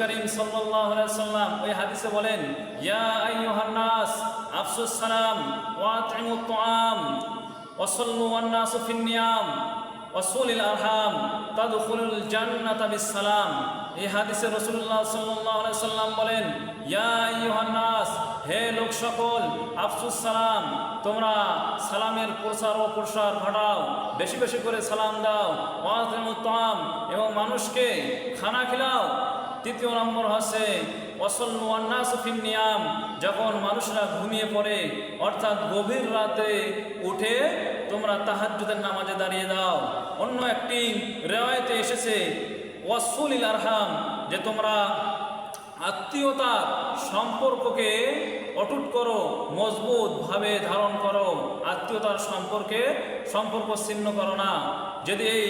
করিম সাল্লাম ওই হাদিসে বলেন সালাম এই হাদিসে সাল্লাম বলেন, ইয়া হে লোক সকল, আফসুস সালাম, তোমরা সালামের প্রসার ও প্রসার ঘটাও, বেশি বেশি করে সালাম দাও এবং মানুষকে খানা খিলাও। তৃতীয় নম্বর হচ্ছে নিয়াম, যখন মানুষরা ঘুমিয়ে পড়ে, অর্থাৎ গভীর রাতে উঠে তোমরা তাহাজুদের নামাজে দাঁড়িয়ে দাও। অন্য একটি রেওয়ায়তে এসেছে ওয়াসুল আরহাম, যে তোমরা আত্মীয়তার সম্পর্ককে অটুট করো মজবুতভাবে ধারণ করো। আত্মীয়তার সম্পর্কে সম্পর্ক ছিন্ন করো না। যদি এই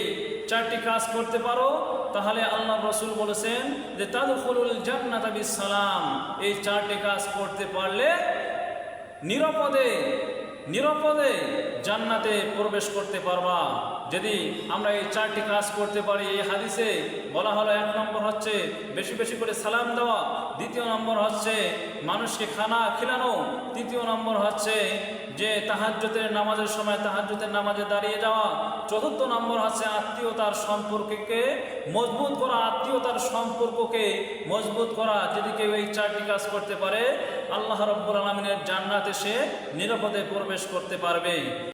চারটি কাজ করতে পারো, তাহলে আল্লাহ রসুল বলেছেন যে তাদুফুল জান্নাত সালাম এই চারটি কাজ করতে পারলে নিরাপদে নিরাপদে জান্নাতে প্রবেশ করতে পারবা। যদি আমরা এই চারটি কাজ করতে পারি, এই হাদিসে বলা হলো, এক নম্বর হচ্ছে বেশি বেশি করে সালাম দেওয়া, দ্বিতীয় নম্বর হচ্ছে মানুষকে খানা খিলানো, তৃতীয় নম্বর হচ্ছে যে তাহাজ্যতের নামাজের সময় তাহাজ্যতের নামাজে দাঁড়িয়ে যাওয়া, চতুর্থ নম্বর হচ্ছে আত্মীয়তার সম্পর্ককে মজবুত করা, আত্মীয়তার সম্পর্ককে মজবুত করা। যদি কেউ এই চারটি কাজ করতে পারে, আল্লাহ রব্বুল আলমিনের জান্নাতে সে নিরাপদে প্রবেশ করতে পারবে।